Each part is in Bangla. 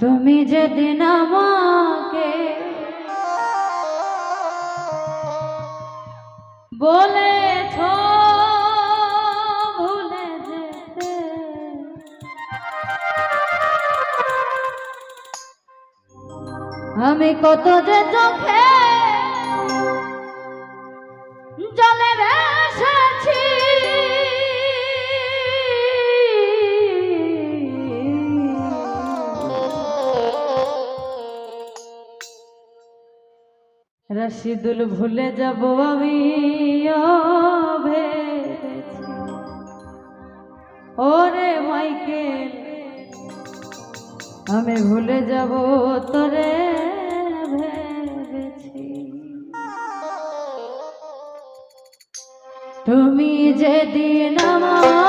তুমি যেদিন আমাকে বলেছ ভুলে যেতে। আমি কত যে চোখে রশিদুল ভুলে যাব আমি ওরে মাইকেল আমি ভুলে যাব তোরে ভেবেছি। তুমি যেদিন আমাকে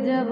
যাব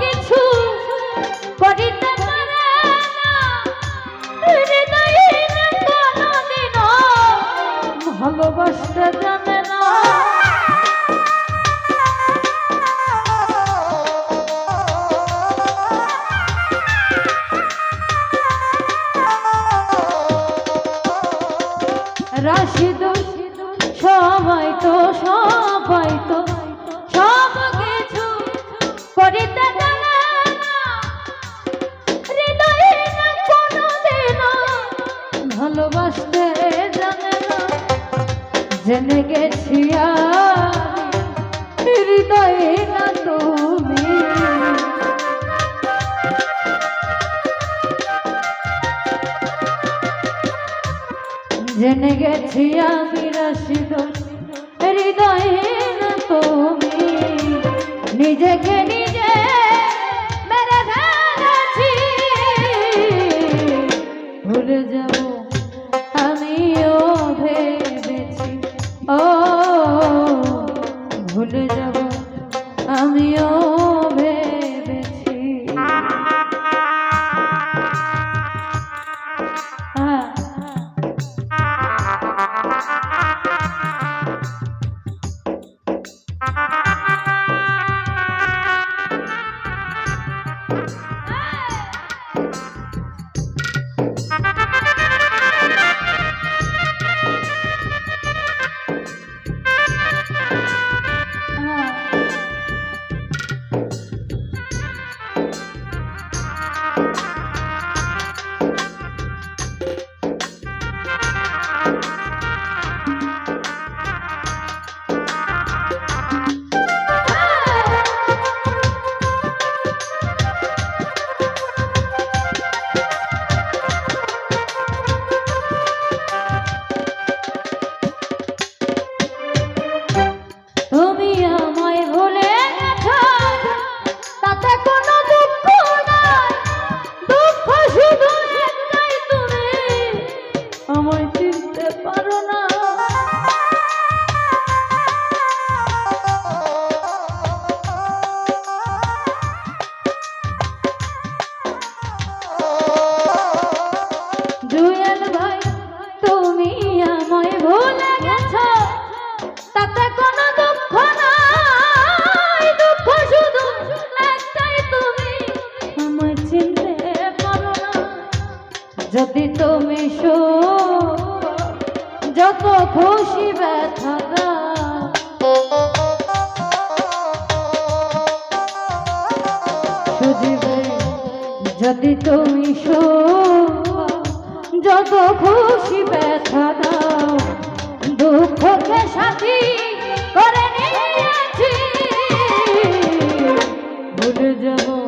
কিছু করিতে পারে না। ভালোবাসতে জানে না। রাশিদ সবাই তো সবাই জেনে গেছি হৃদয়ে না তুমি। জেনে গেছি আমি রসিদ হৃদয়ে না তুমি। নিজেকে নিজে যদি তুমি শো যত খুশি ব্যথা সুজিবে, যদি তুমি শো যত খুশি ব্যথা দাও দুঃখকে সাথে করে নিয়েছি। ভুলে যাব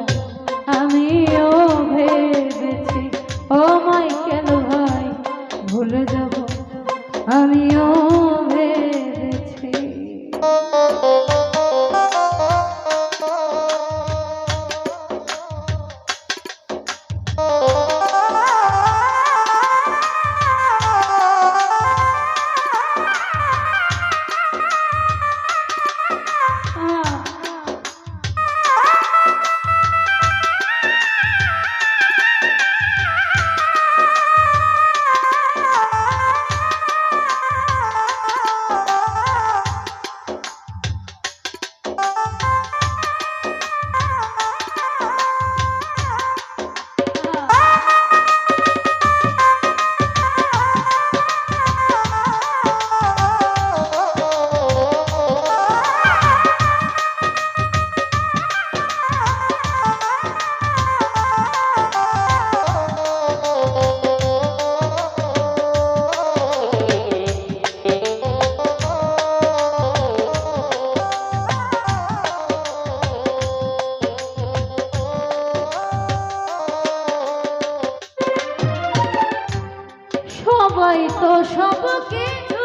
হয়তো সবকে কিছু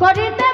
করিতে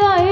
विदाई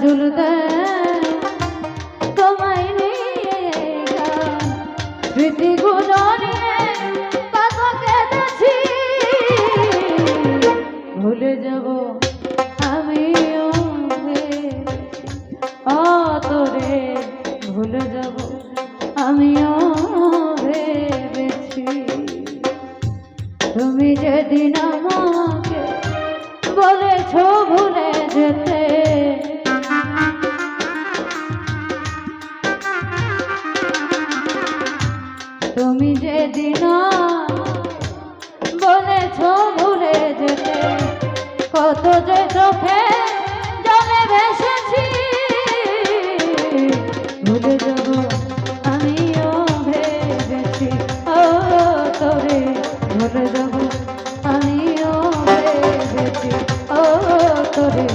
কাজল দেয় তুমি যেদিন বলেছ ভুলে যেতে, কত যে চোখে জলে ভেসেছি, ভুলে যাব আমিও ভেবেছি, ও তোরে ভুলে যাব আমিও ভেবেছি, ও তোরে